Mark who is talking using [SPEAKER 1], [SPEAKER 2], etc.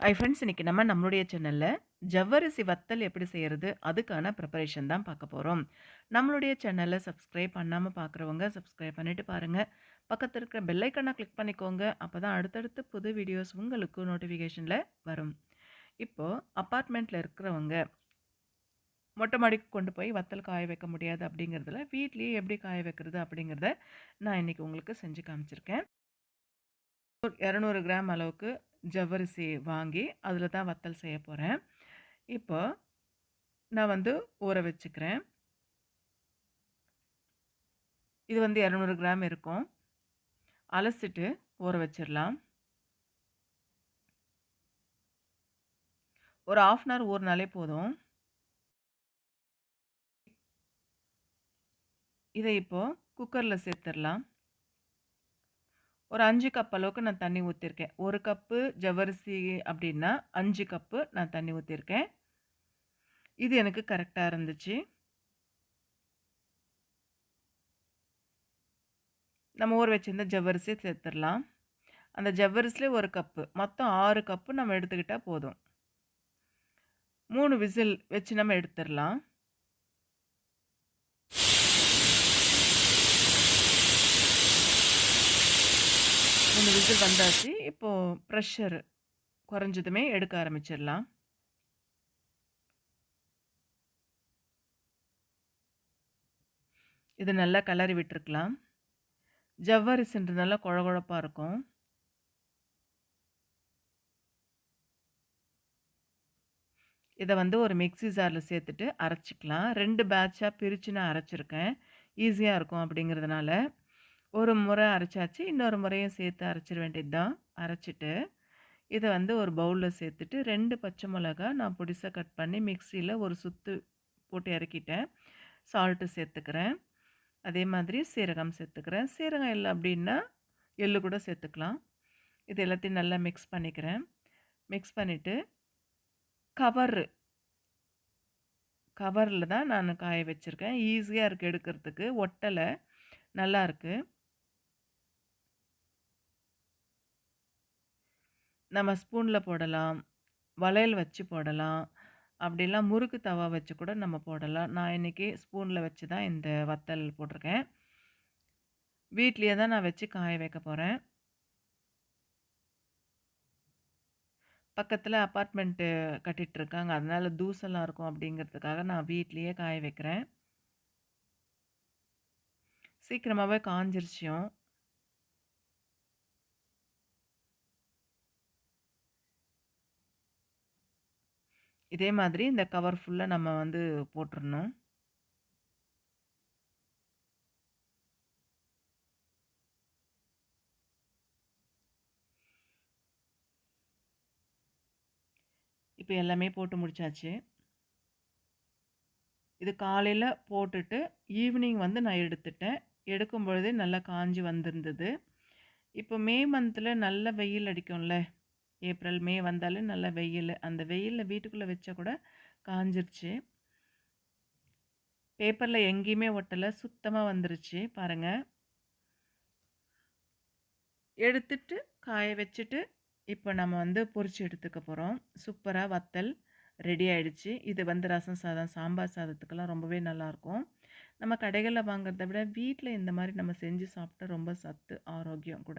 [SPEAKER 1] ஐ friends இன்றைக்கி நம்ம நம்மளுடைய சேனலில் ஜவ்வரிசி வத்தல் எப்படி செய்கிறது அதுக்கான ப்ரிப்பரேஷன் தான் பார்க்க போகிறோம் நம்மளுடைய சேனலை சப்ஸ்கிரைப் பண்ணாமல் பார்க்குறவங்க சப்ஸ்கிரைப் பண்ணிவிட்டு பாருங்கள் பக்கத்தில் இருக்கிற பெல்லைக்கனை கிளிக் பண்ணிக்கோங்க. அப்போ தான் அடுத்தடுத்து புது வீடியோஸ் உங்களுக்கு நோட்டிஃபிகேஷனில் வரும். இப்போது அப்பார்ட்மெண்ட்டில் இருக்கிறவங்க மொட்டை மாடிக்கு கொண்டு போய் வத்தல் காய வைக்க முடியாது அப்படிங்கிறதுல வீட்லேயே எப்படி காய வைக்கிறது அப்படிங்கிறத நான் இன்றைக்கி உங்களுக்கு செஞ்சு காமிச்சிருக்கேன். இரநூறு கிராம் அளவுக்கு ஜவ்வரிசி வாங்கி அதில் தான் வத்தல் செய்ய போகிறேன் இப்போ நான் வந்து ஊற வச்சுக்கிறேன். இது வந்து இரநூறு கிராம் இருக்கும். அலசிட்டு ஊற வச்சிடலாம். ஒரு ஆஃப் அன் ஹவர் ஊறினாலே போதும். இதை இப்போது குக்கரில் சேர்த்துடலாம். ஒரு அஞ்சு கப் அளவுக்கு நான் தண்ணி ஊற்றிருக்கேன் ஒரு கப்பு ஜவ்வரிசி அப்படின்னா அஞ்சு கப்பு நான் தண்ணி ஊற்றிருக்கேன் இது எனக்கு கரெக்டாக இருந்துச்சு. நம்ம ஊற வச்சுருந்த ஜவ்வரிசி சேர்த்துடலாம். அந்த ஜவ்வரிசிலே ஒரு கப்பு மொத்தம் ஆறு கப்பு நம்ம எடுத்துக்கிட்டால் போதும். மூணு விசில் வச்சு நம்ம எடுத்துடலாம் மூணு விசில் வந்தாச்சு. இப்போது ப்ரெஷர் குறைஞ்சதுமே எடுக்க ஆரம்பிச்சிடலாம். இது நல்லா கலரி விட்டுருக்கலாம். ஜவ்வரிசின்றதுனால குழகுழப்பாக இருக்கும். இதை வந்து ஒரு மிக்சி ஜாரில் சேர்த்துட்டு அரைச்சிக்கலாம். ரெண்டு பேட்சாக பிரித்து நான் அரைச்சிருக்கேன். ஈஸியாக இருக்கும் அப்படிங்கிறதுனால. ஒரு முறை அரைச்சாச்சு இன்னொரு முறையும் சேர்த்து அரைச்சிட வேண்டியது தான் அரைச்சிட்டு இதை வந்து ஒரு பவுலில் சேர்த்துட்டு ரெண்டு பச்சை மிளகா நான் பொடிசாக கட் பண்ணி மிக்சியில் ஒரு சுத்து போட்டு இறக்கிட்டேன். சால்ட்டு சேர்த்துக்கிறேன். அதே மாதிரி சீரகம் சேர்த்துக்கிறேன். சீரகம் இல்லை அப்படின்னா எள்ளு கூட சேர்த்துக்கலாம். இது எல்லாத்தையும் நல்லா மிக்ஸ் பண்ணிக்கிறேன். மிக்ஸ் பண்ணிவிட்டு கவரு கவரில் தான் நான் காய வச்சுருக்கேன். ஈஸியாக இருக்குது எடுக்கிறதுக்கு. ஒட்டலை. நல்லாயிருக்கு நம்ம ஸ்பூனில் போடலாம். வளையல் வச்சு போடலாம். அப்படிலாம் முறுக்கு தவா வச்சு கூட நம்ம போடலாம். நான் இன்றைக்கி ஸ்பூனில் வச்சு தான் இந்த வத்தல் போட்டிருக்கேன். வீட்லேயே தான் நான் வச்சு காய வைக்க போகிறேன் பக்கத்தில் அப்பார்ட்மெண்ட்டு கட்டிகிட்ருக்காங்க அதனால் தூசெல்லாம் இருக்கும் அப்படிங்கிறதுக்காக நான் வீட்லேயே காய வைக்கிறேன். சீக்கிரமாகவே காஞ்சிருச்சியும். இதே மாதிரி இந்த கவர் ஃபுல்லாக நம்ம வந்து போட்டுடணும் இப்போ எல்லாமே போட்டு முடிச்சாச்சு. இது காலையில் போட்டுட்டு ஈவினிங் வந்து நான் எடுத்துட்டேன். எடுக்கும் பொழுதே நல்லா காஞ்சி வந்திருந்தது. இப்போ மே மந்தில் நல்ல வெயில் அடிக்கும்ல. ஏப்ரல் மே வந்தாலே நல்ல வெயில். அந்த வெயிலில் வீட்டுக்குள்ளே வச்சா கூட காஞ்சிருச்சு. பேப்பரில் எங்கேயுமே ஒட்டலை. சுத்தமாக வந்துருச்சு. பாருங்கள் எடுத்துட்டு காய வச்சுட்டு இப்போ நம்ம வந்து பொறிச்சு எடுத்துக்க போகிறோம் சூப்பராக வத்தல் ரெடி ஆகிடுச்சு இது வந்து ரசம் சாதம் சாம்பார் சாதத்துக்கெல்லாம் ரொம்பவே நல்லாயிருக்கும் நம்ம கடைகளில் வாங்குறத விட வீட்டில் இந்த மாதிரி நம்ம செஞ்சு சாப்பிட்டா ரொம்ப சத்து ஆரோக்கியம் கூட.